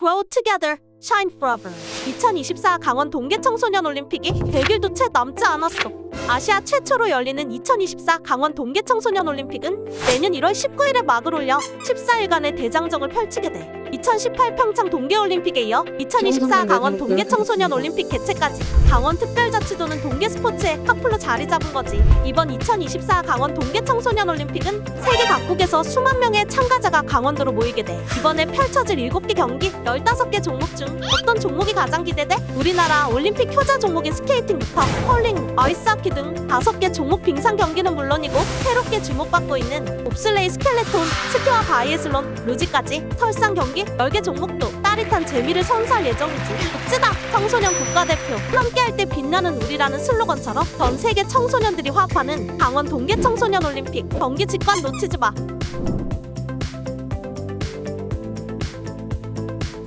Grow together. Shine Forever. 2024 강원 동계 청소년 올림픽이 100일도 채 남지 않았어. 아시아 최초로 열리는 2024 강원 동계 청소년 올림픽은 내년 1월 19일에 막을 올려 14일간의 대장정을 펼치게 돼. 2018 평창 동계올림픽에 이어 2024 강원 동계 청소년 올림픽 개최까지 강원 특별자치도는 동계 스포츠의 탑플로 자리 잡은 거지. 이번 2024 강원 동계 청소년 올림픽은 세계 각국에서 수만 명의 참가자가 강원도로 모이게 돼. 이번에 펼쳐질 7개 경기 15개 종목 중 어떤 종목이 가장 기대돼? 우리나라 올림픽 효자 종목인 스케이팅 부터 컬링, 아이스하키 등 5개 종목 빙상 경기는 물론이고 새롭게 주목받고 있는 봅슬레이 스켈레톤, 스키와 바이애슬론, 루지까지 설상 경기 10개 종목도 따뜻한 재미를 선사할 예정이지. 멋지다! 청소년 국가대표 함께할 때 빛나는 우리라는 슬로건처럼 전 세계 청소년들이 화합하는 강원 동계 청소년 올림픽 경기 직관 놓치지 마.